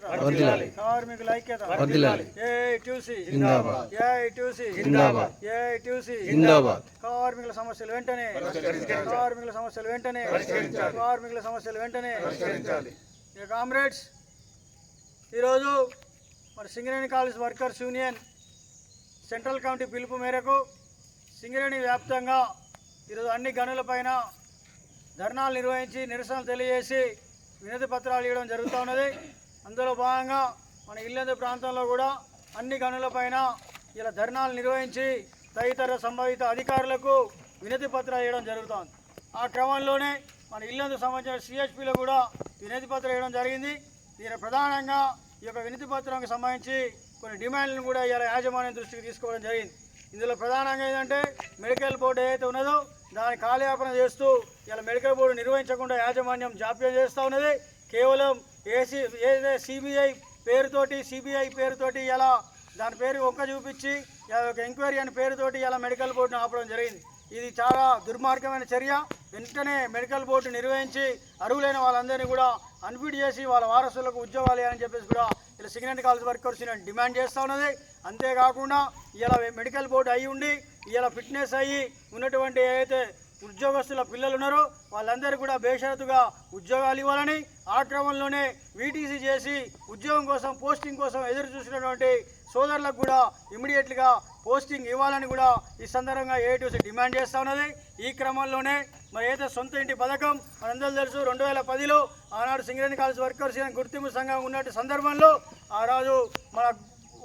కార్మికుల ఐక్యత వర్ధిల్లాలి. ఏఐటీసీ జిందాబాద్. ఏఐటీసీ జిందాబాద్. ఏఐటీసీ జిందాబాద్. కార్మికుల సమస్యలు వెంటనే. కార్మికుల సమస్యలు వెంటనే. కార్మికుల సమస్యలు వెంటనే. ఇక కామ్రేడ్స్ ఈరోజు మరి Singareni college workers union central committee పిలుపు మేరకు సింగరేణి వ్యాప్తంగా ఈరోజు అన్ని గనులపైన ధర్నాలు నిర్వహించి నిరసనలు తెలియజేసి వినతి పత్రాలు ఇవ్వడం జరుగుతూ ఉన్నది. అందులో భాగంగా మన ఇల్లందు ప్రాంతంలో కూడా అన్ని గనులపైన ఇలా ధర్నాలు నిర్వహించి తదితర సంబంధిత అధికారులకు వినతి పత్రాలు వేయడం జరుగుతోంది. ఆ క్రమంలోనే మన ఇల్లందు సంబంధించిన సిహెచ్పిలో కూడా వినతి పత్రం ఇవ్వడం జరిగింది. దీని ప్రధానంగా ఈ యొక్క వినతి పత్రంకి సంబంధించి కొన్ని డిమాండ్లను కూడా ఇలా యాజమాన్యం దృష్టికి తీసుకోవడం జరిగింది. ఇందులో ప్రధానంగా ఏంటంటే మెడికల్ బోర్డు ఏదైతే ఉన్నదో దాని కాలయాపన చేస్తూ ఇలా మెడికల్ బోర్డు నిర్వహించకుండా యాజమాన్యం జాప్యం చేస్తూ ఉన్నది. కేవలం ఏసీ ఏదైతే సిబిఐ పేరుతోటి సిబిఐ పేరుతోటి ఇలా దాని పేరు ఒక్క చూపించి ఇలా ఒక ఎంక్వైరీ అనే పేరుతోటి ఇలా మెడికల్ బోర్డును ఆపడం జరిగింది. ఇది చాలా దుర్మార్గమైన చర్య. వెంటనే మెడికల్ బోర్డు నిర్వహించి అర్హులైన వాళ్ళందరినీ కూడా అన్ఫిట్ చేసి వాళ్ళ వారసులకు ఉద్యోగాలు అని చెప్పేసి కూడా ఇలా సిగ్నెంట్ కాలేజ్ వర్కర్స్ యూనియన్ డిమాండ్ చేస్తూ ఉన్నది. అంతేకాకుండా ఇలా మెడికల్ బోర్డు అయి ఉండి ఇలా ఫిట్నెస్ అయ్యి ఉన్నటువంటి ఏదైతే ఉద్యోగస్తుల పిల్లలు ఉన్నారో. వాళ్ళందరూ కూడా బేషరతుగా ఉద్యోగాలు ఇవ్వాలని ఆ క్రమంలోనే వీటీసీ చేసి ఉద్యోగం కోసం పోస్టింగ్ కోసం ఎదురు చూసినటువంటి సోదరులకు కూడా ఇమీడియట్గా పోస్టింగ్ ఇవ్వాలని కూడా ఈ సందర్భంగా ఏఐటీసీ డిమాండ్ చేస్తూ ఉన్నది. ఈ క్రమంలోనే మరి అయితే సొంత ఇంటి పథకం మనందరూ తెలుసు రెండు వేల పదిలో ఆనాడు సింగరేణి కాలేజ్ వర్కర్స్ గుర్తింపు సంఘం ఉన్నట్టు సందర్భంలో ఆ రోజు మన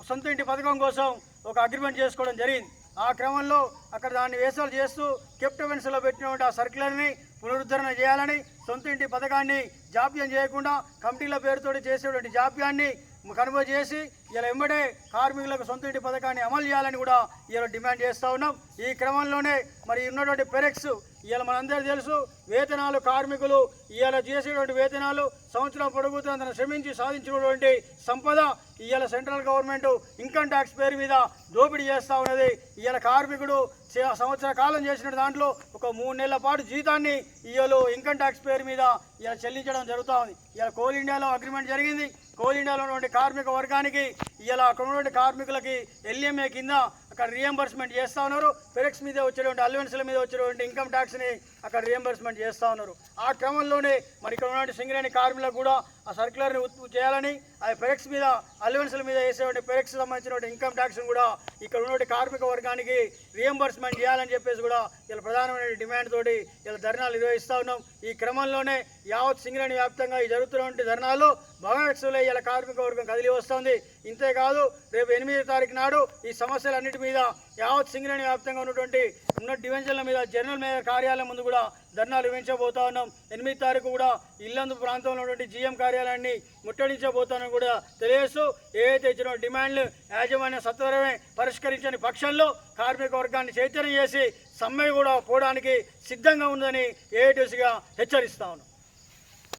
సొంత ఇంటి పథకం కోసం ఒక అగ్రిమెంట్ చేసుకోవడం జరిగింది. ఆ క్రమంలో అక్కడ దాన్ని వేసలు చేస్తూ కెప్టెవెన్స్లో పెట్టినటువంటి ఆ సర్క్యులర్ని పునరుద్ధరణ చేయాలని సొంత ఇంటి పథకాన్ని జాప్యం చేయకుండా కమిటీల పేరుతోటి చేసేటువంటి జాప్యాన్ని కనుమ చేసి ఇలా వెంబడే కార్మికులకు సొంత ఇంటి పథకాన్ని అమలు చేయాలని కూడా ఇలా డిమాండ్ చేస్తూ ఉన్నాం. ఈ క్రమంలోనే మరి ఉన్నటువంటి పెరెక్స్ ఇవాళ మనందరూ తెలుసు వేతనాలు కార్మికులు ఇవాళ చేసేటువంటి వేతనాలు సంవత్సరం పొడుగుతున్న తను శ్రమించి సాధించినటువంటి సంపద ఇవాళ సెంట్రల్ గవర్నమెంట్ ఇన్కమ్ ట్యాక్స్ పేరు మీద దోపిడీ చేస్తూ ఉన్నది. ఇవాళ కార్మికుడు సంవత్సర కాలం చేసిన దాంట్లో ఒక మూడు నెలల పాటు జీతాన్ని ఇవాళ ఇన్కమ్ ట్యాక్స్ పేరు మీద ఇలా చెల్లించడం జరుగుతూ ఉంది ఇలా కోల్ ఇండియాలో అగ్రిమెంట్ జరిగింది. కోల్ ఇండియాలో ఉన్నటువంటి కార్మిక వర్గానికి ఇలా అక్కడ ఉన్నటువంటి కార్మికులకి ఎల్ఎంఏ కింద అక్కడ రియంబర్స్మెంట్ చేస్తూ ఉన్నారు. పెరెక్స్ మీద వచ్చేటువంటి అలవెన్స్ల మీద వచ్చేటువంటి ఇన్కమ్ ట్యాక్స్ని అక్కడ రియంబర్స్మెంట్ చేస్తూ ఉన్నారు. ఆ క్రమంలోనే మరి ఇక్కడ ఉన్నటువంటి సింగరేణి కార్మికులకు కూడా ఆ సర్క్యులర్ని చేయాలని ఆ పెరెక్స్ మీద అలవెన్స్ల మీద వేసేటువంటి పెరెక్స్ సంబంధించినటువంటి ఇన్కమ్ ట్యాక్స్ని కూడా ఇక్కడ ఉన్నటువంటి కార్మిక వర్గానికి రియంబర్స్మెంట్ చేయాలని చెప్పేసి కూడా ఇలా ప్రధానమైన డిమాండ్ తోటి ఇలా ధర్నాలు నిర్వహిస్తూ ఉన్నాం. ఈ క్రమంలోనే యావత్ సింగరేణి వ్యాప్తంగా ఈ జరుగుతున్నటువంటి ధర్నాలు భగవత్సులే ఇలా కార్మిక వర్గం కదిలి వస్తుంది. ఇంతేకాదు రేపు ఎనిమిది తారీఖు నాడు ఈ సమస్యలన్నిటి మీద యావత్ సింగరేణి వ్యాప్తంగా ఉన్నటువంటి ఉన్న డివిజన్ల మీద జనరల్ మేయర్ కార్యాలయం ముందు కూడా ధర్నాలు నిర్వహించబోతా ఉన్నాం. ఎనిమిది తారీఖు కూడా ఇల్లందు ప్రాంతంలో ఉన్నటువంటి జీఎం కార్యాలయాన్ని ముట్టడించబోతానని కూడా తెలియజేస్తూ ఏవైతే ఇచ్చిన డిమాండ్లు యాజమాన్య సత్వరమే పరిష్కరించని పక్షంలో కార్మిక వర్గాన్ని చైతన్యం చేసి సమ్మె కూడా పోవడానికి సిద్ధంగా ఉందని ఏఐటీసీగా హెచ్చరిస్తా ఉన్నాం.